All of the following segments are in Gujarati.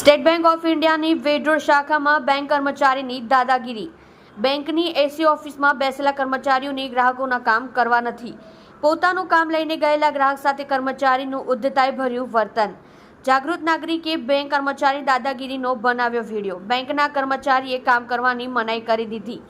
સ્ટેટ બેંક ઓફ ઇન્ડિયાની વેડરોડ શાખામાં બેંક કર્મચારીની દાદાગીરી. બેંકની એસી ઓફિસમાં બેસેલા કર્મચારીઓની ગ્રાહકોના કામ કરવા નથી. પોતાનું કામ લઈને ગયેલા ગ્રાહક સાથે કર્મચારીનું ઉદ્ધતાઈ ભર્યું વર્તન. જાગૃત નાગરિકે બેંક કર્મચારી દાદાગીરીનો બનાવ્યો વીડિયો. બેંકના કર્મચારીએ કામ કરવાની મનાઈ કરી દીધી.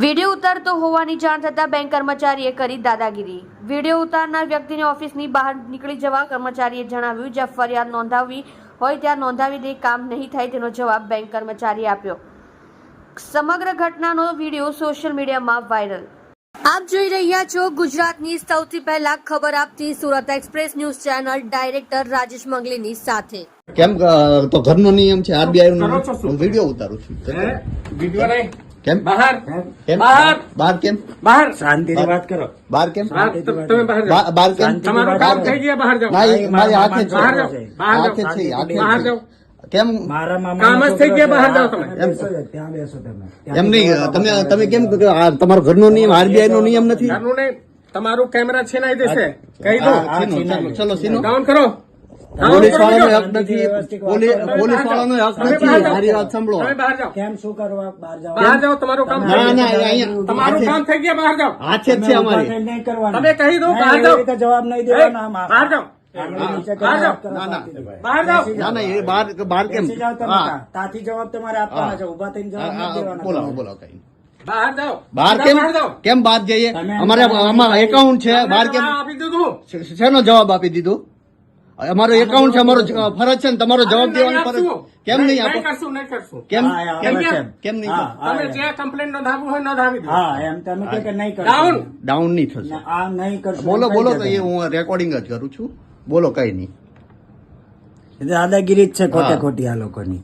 વીડિયો ઉતારતો હોવાની જાણ થતાં બેંક કર્મચારીએ કરી દાદાગીરી. વીડિયો ઉતારનાર વ્યક્તિને ઓફિસની બહાર નીકળી જવા કર્મચારીએ જણાવ્યું જ્યાં ફરિયાદ નોંધાવી હોય ત્યાં નોંધાવી દે કામ નહીં થાય તેનો જવાબ બેંક કર્મચારીએ આપ્યો. સમગ્ર ઘટનાનો વીડિયો સોશિયલ મીડિયામાં વાયરલ. આપ જોઈ રહ્યા છો ગુજરાતની સૌથી પહેલા ખબર આપતી Surat express news channel director Rajesh મંગલીની સાથે. કેમ તો ઘરનો નિયમ છે આરબીઆઈ નો વીડિયો ઉતારું છું. વીડિયો નહીં? કેમ? બહાર. કેમ? બહાર. બહાર કેમ? બહાર. શાંતિથી વાત કરો. બહાર કેમ? તમે બહાર જાઓ. બહાર કેમ? તમારું કામ થઈ ગયા બહાર જાઓ. ના, મારી હાથે છે. બહાર જાઓ. હાથે છે, હાથે બહાર જાઓ. કેમ? મારા મામા કામ જ થઈ ગયા, બહાર જાઓ તમે. એમ. ત્યાં બેસો તમે. એમ નહીં તમે તમે કેમ તમારો ઘરનો નિયમ આરબીઆઈ નો નિયમ નથી? ઘરનું નહીં. તમારું કેમેરા છીનાઈ દેશે કહી દો. ચાલો, સીનો ડાઉન કરો. પોલીસ વાળાનો હક નથી. પોલીસ વાળાનો હક નથી. મારી વાત સાંભળો. તમે બહાર જાઓ. કેમ શું કરવા બહાર જાઓ? બહાર જાઓ તમારું કામ ના, ના, અહીંયા- તમારું કામ થઈ ગયા બહાર જાઓ. હાથે જ છે અમારી. નહીં કરવાનું. તમે કહી દો, બહાર જાઓ. જવાબ નહીં દેવાનો આ- બહાર જાઓ. બહાર જાઓ. વાત કરો ના, ના. શાંતિથી. બહાર જાઓ. બેસી ના ના એ બહાર બહાર કેમ? જવાબ તમારે આપવાના છે. ઊભા થઈને જવાબ કઈ બહાર કેમ? કેમ બહાર જઈએ? અમારે આમાં એકાઉન્ટ છે. બહાર કેમ? શેનો જવાબ આપી દીધો? અમારો એકાઉન્ટ છે અમારો ફરજ છે ને તમારો જવાબ દેવાની ફરજ. કેમ નહીં આપો? કરશું નહીં કરશું. કેમ કેમ છે. કેમ નહીં તમે જે કમ્પ્લેન નોંધાવવું હોય નોંધાવી દો. હા એમ તમે કહો કે નહીં કરશો. ડાઉન. ડાઉન નહીં થશે. આ નહીં કરશું બોલો બોલો તો એ હું રેકોર્ડિંગ જ કરું છું. બોલો કઈ નહીં. દાદાગીરી જ છે ખોટે ખોટી આ લોકોની.